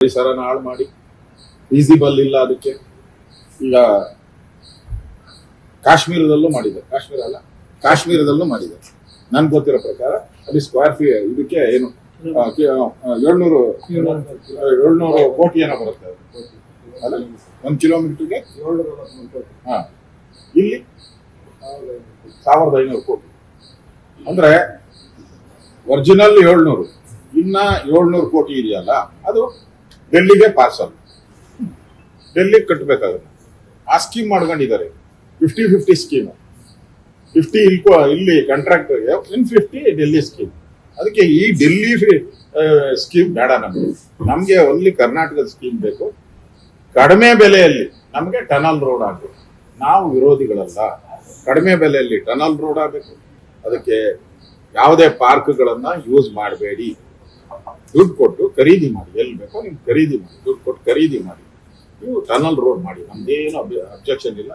ಪರಿಸರನ ಹಾಳು ಮಾಡಿ ಈಸಿಬಲ್ ಇಲ್ಲ ಅದಕ್ಕೆ. ಈಗ ಕಾಶ್ಮೀರದಲ್ಲೂ ಮಾಡಿದೆ. ಕಾಶ್ಮೀರ ಅಲ್ಲ, ಕಾಶ್ಮೀರದಲ್ಲೂ ಮಾಡಿದೆ. ನನ್ಗೆ ಗೊತ್ತಿರೋ ಪ್ರಕಾರ ಅಲ್ಲಿ ಸ್ಕ್ವೇರ್ ಫೀ ಇದಕ್ಕೆ ಏನು ಏಳ್ನೂರು ಏಳ್ನೂರು ಕೋಟಿ ಏನೋ ಬರುತ್ತೆ. ಅಲ್ಲ, ಒಂದ್ ಕಿಲೋಮೀಟರ್ಗೆ ಹಾ. ಇಲ್ಲಿ ಸಾವಿರದ ಐನೂರು ಕೋಟಿ. ಅಂದ್ರೆ ಒರಿಜಿನಲ್ ಏಳ್ನೂರು, ಇನ್ನ ಏಳ್ನೂರು ಕೋಟಿ ಇದೆಯಲ್ಲ, ಅದು ಡೆಲ್ಲಿಗೆ ಪಾರ್ಸಲ್ ಡೆಲ್ಲಿಗೆ ಕಟ್ಟಬೇಕಾಗುತ್ತೆ ಆ ಸ್ಕೀಮ್ ಮಾಡ್ಕೊಂಡಿದ್ದಾರೆ. ಫಿಫ್ಟಿ ಫಿಫ್ಟಿ ಸ್ಕೀಮ್ ಫಿಫ್ಟಿ ಇಲ್ಲಿ ಇಲ್ಲಿ contract in fifty Delhi scheme ಅದಕ್ಕೆ ಈ ಡೆಲ್ಲಿ ಸ್ಕೀಮ್ ಬೇಡ ನಮಗೆ. ನಮಗೆ ಓನ್ಲಿ ಕರ್ನಾಟಕದ ಸ್ಕೀಮ್ ಬೇಕು. ಕಡಿಮೆ ಬೆಲೆಯಲ್ಲಿ, ನಮಗೆ ಟನಲ್ ರೋಡ್ ಆಗಬೇಕು. ನಾವು ವಿರೋಧಿಗಳಲ್ಲ. ಕಡಿಮೆ ಬೆಲೆಯಲ್ಲಿ ಟನಲ್ ರೋಡ್ ಆಗಬೇಕು. ಅದಕ್ಕೆ ಯಾವುದೇ ಪಾರ್ಕ್ಗಳನ್ನು ಯೂಸ್ ಮಾಡಬೇಡಿ. ದುಡ್ಡು ಕೊಟ್ಟು ಖರೀದಿ ಮಾಡಿ ಎಲ್ಲಿ ಬೇಕೋ ನೀವು ಖರೀದಿ ಮಾಡಿ ದುಡ್ಡು ಕೊಟ್ಟು ಖರೀದಿ ಮಾಡಿ ನೀವು ಟನಲ್ ರೋಡ್ ಮಾಡಿ ನಮ್ದೇನು ಅಬ್ಜೆಕ್ಷನ್ ಇಲ್ಲ.